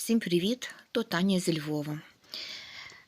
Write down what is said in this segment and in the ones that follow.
Всім привіт! То Таня зі Львова.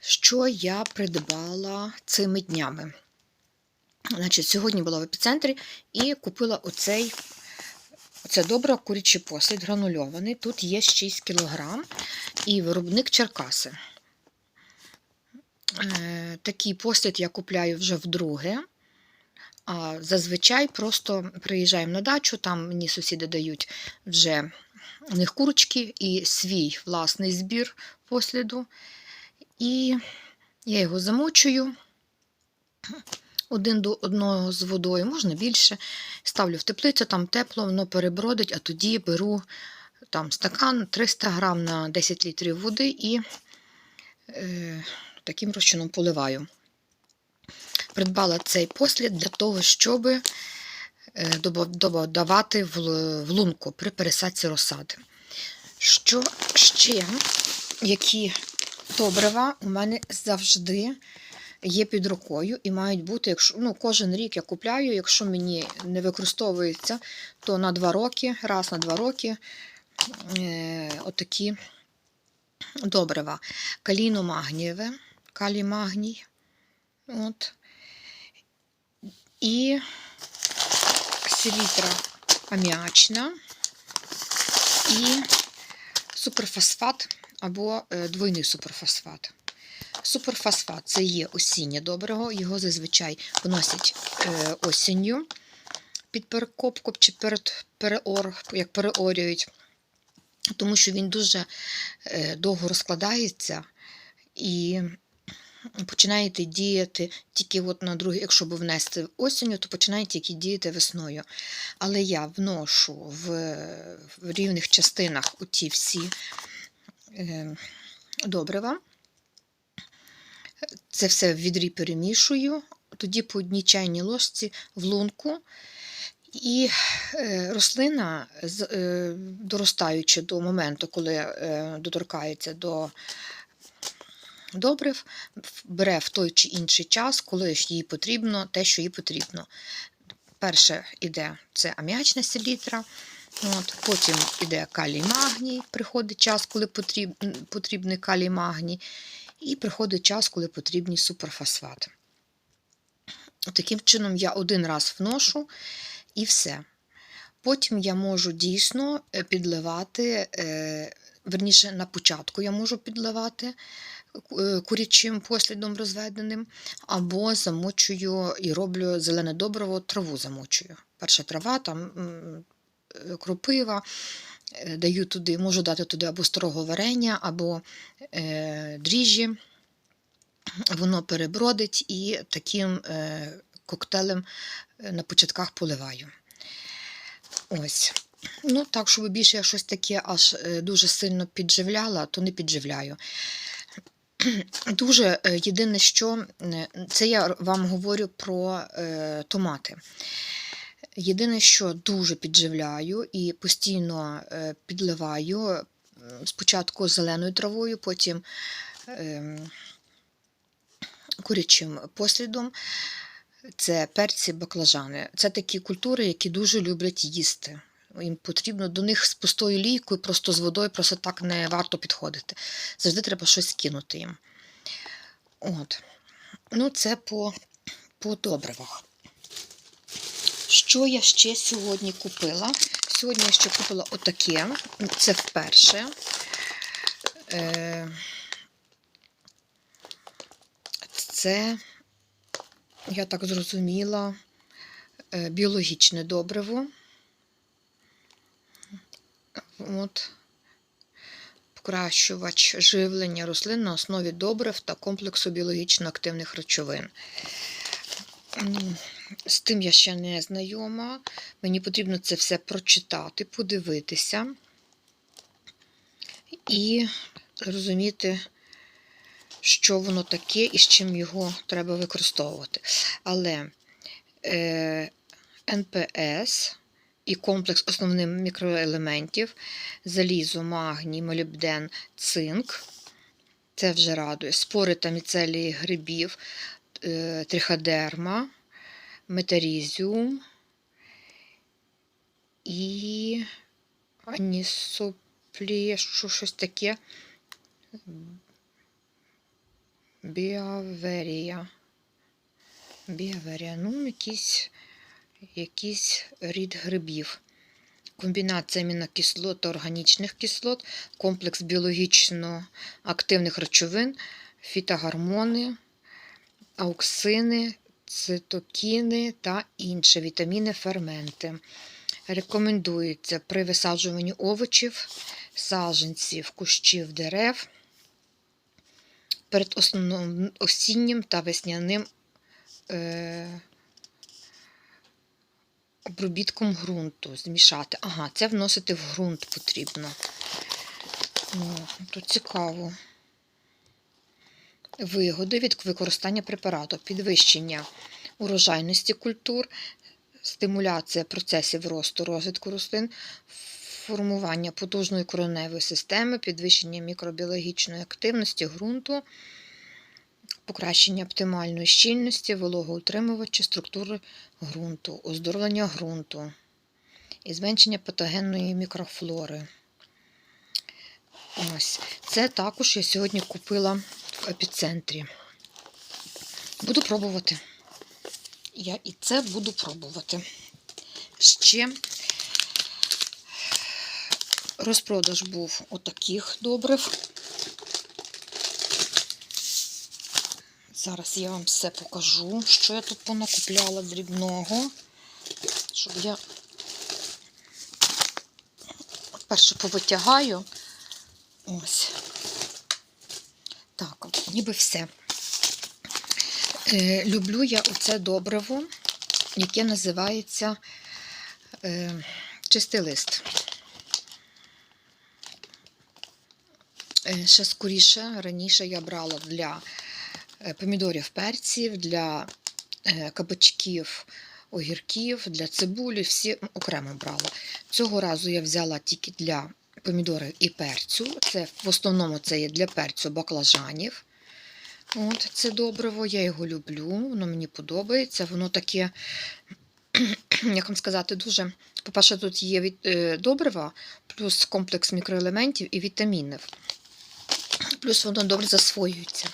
Що я придбала цими днями? Значить, Сьогодні була в епіцентрі і купила оцей це добре курячий послід гранульований. Тут є 6 кг і виробник Черкаси. Е, Такий послід я купляю вже вдруге. А зазвичай просто приїжджаємо на дачу, там мені сусіди дають вже у них курочки і свій власний збір посліду. І я його замочую один до одного з водою, можна більше. Ставлю в теплицю, там тепло, воно перебродить, а тоді беру там стакан 300 грам на 10 літрів води і е, таким розчином поливаю. Придбала цей послід для того, щоб додавати в лунку при пересадці розсади. Що ще, які добрива у мене завжди є під рукою і мають бути, якщо ну, кожен рік я купляю, якщо мені не використовується, то на два роки, раз на два роки е, отакі добрива. Каліно-магнієве. От. І селітра аміачна і суперфосфат або е, двойний суперфосфат. Суперфосфат це є осіннє доброго, його зазвичай вносять е, осінню під перекопку чи перед переор, як переорюють, тому що він дуже е, довго розкладається і починаєте діяти тільки от на другий, якщо б внести осінню, то починаєте тільки діяти весною. Але я вношу в, в рівних частинах у всі е, добрива. Це все в відрі перемішую, тоді по одній чайній ложці в лунку. І е, рослина, е, доростаючи до моменту, коли е, доторкається до добрив, бере в той чи інший час, коли їй потрібно те, що їй потрібно. Перше йде це аміачна селітра, от, потім йде калій магній, приходить час, коли потріб, потрібний калій магній, і приходить час, коли потрібний суперфосфат. Таким чином, я один раз вношу і все. Потім я можу дійсно е, підливати, е, верніше, на початку я можу підливати курячим послідом розведеним, або замочую і роблю зелене добриво, траву замочую. Перша трава, там е, кропива, е, даю туди, можу дати туди або старого варення, або е, дріжджі. Воно перебродить і таким е, коктейлем на початках поливаю. Ось. Ну, так, щоб більше я щось таке аж дуже сильно підживляла, то не підживляю. Дуже е, єдине, що е, це я вам говорю про е, томати. Єдине, що дуже підживляю і постійно підливаю спочатку зеленою травою, потім ем, курячим послідом. Це перці баклажани. Це такі культури, які дуже люблять їсти. Їм потрібно до них з пустою лійкою, просто з водою, просто так не варто підходити. Завжди треба щось кинути їм. От. Ну, це по, по добривах. Що я ще сьогодні купила? Сьогодні я ще купила отаке. Це вперше. Е, це, я так зрозуміла, е, біологічне добриво. От. Покращувач живлення рослин на основі добрив та комплексу біологічно активних речовин. З тим я ще не знайома. Мені потрібно це все прочитати, подивитися і зрозуміти, що воно таке і з чим його треба використовувати. Але е, НПС і комплекс основних мікроелементів: залізо, магній, молібден, цинк. Це вже радує. Спори та міцелії грибів, е, триходерма, метарізіум і анісоп... плєшу, щось таке. Біаверія. Біаверія. Ну, якийсь, якийсь рід грибів. Комбінація амінокислот та органічних кислот, комплекс біологічно активних речовин, фітогормони, ауксини, цитокіни та інші вітаміни, ферменти. Рекомендується при висаджуванні овочів, саджанців, кущів дерев перед основним осіннім та весняним е, обробітком ґрунту. Змішати. Ага, це вносити в ґрунт потрібно. О, то цікаво. Вигоди від використання препарату, підвищення урожайності культур, стимуляція процесів росту розвитку рослин, формування потужної кореневої системи, підвищення мікробіологічної активності ґрунту, покращення оптимальної щільності, вологоутримувача, структури ґрунту, оздоровлення ґрунту і зменшення патогенної мікрофлори. Ось. Це також я сьогодні купила в епіцентрі. Буду пробувати. Я і це буду пробувати. Ще розпродаж був отаких добрив. Зараз я вам все покажу, що я тут понакупляла дрібного, щоб я перше повитягаю. Ось. Так, ніби все. Е, люблю я оце добриво, яке називається е, чистий лист. Е, ще скоріше, раніше я брала для помідорів перців, для е, кабачків, огірків, для цибулі, всі окремо брала. Цього разу я взяла тільки для помідорів і перцю. Це в основному це є для перцю баклажанів. От, це добриво, я його люблю, воно мені подобається. Воно таке, як вам сказати, дуже. По-перше, тут є від, е, добрива, плюс комплекс мікроелементів і вітамінів. Плюс воно добре засвоюється.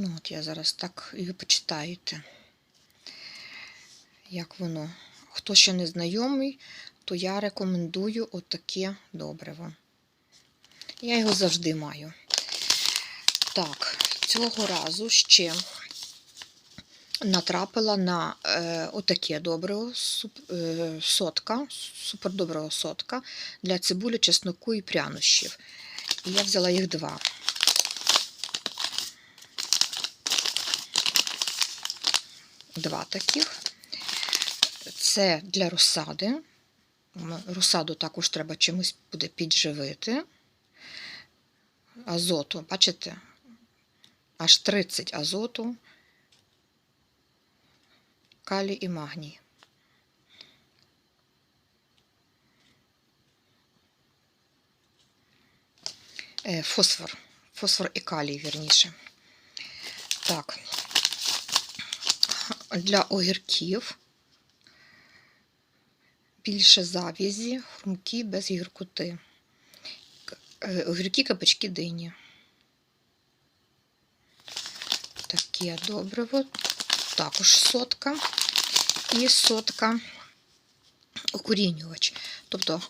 Ну, от я зараз так і ви почитаєте, як воно. Хто ще не знайомий, то я рекомендую отаке добриво. Я його завжди маю. Так, цього разу ще натрапила на е, отаке добриво, суп, е, сотка, супердоброго сотка для цибулі, чесноку і прянощів. І я взяла їх два. Два таких. Це для розсади. Розсаду також треба чимось буде підживити. Азоту, бачите? Аж 30 азоту, калій і магній. Е, Фосфор. Фосфор і калій, вірніше. Так. Для огірків більше зав'язі, хрумкі без гіркоти. Е, Огірки, кабачки, дині. Таке добриво. Також сотка. І сотка укорінювач. Тобто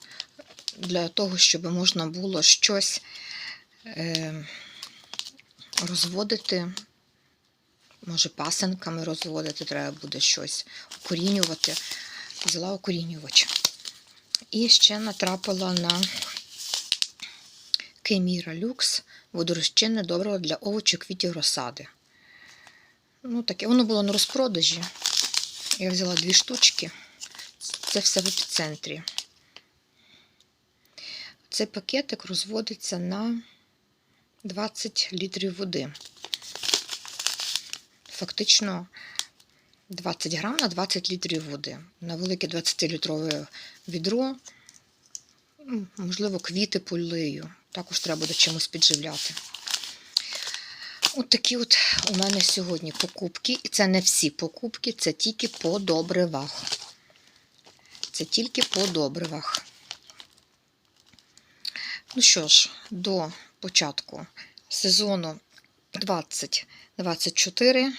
для того, щоб можна було щось е, розводити, може, пасенками розводити, треба буде щось укорінювати. Взяла укорінювач. І ще натрапила на Кеміра Люкс, водорозчинне добриво для овочів, квітів розсади. Ну, таке, воно було на розпродажі. Я взяла дві штучки. Це все в епіцентрі. Цей пакетик розводиться на 20 літрів води. Фактично 20 грам на 20 літрів води. На велике 20-літрове відро, можливо, квіти полию. Також треба буде чимось підживляти. От такі от у мене сьогодні покупки. І це не всі покупки, це тільки по добривах. Це тільки по добривах. Ну що ж, до початку сезону 2024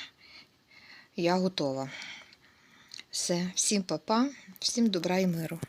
я готова. Все, всім па-па, всім добра і миру.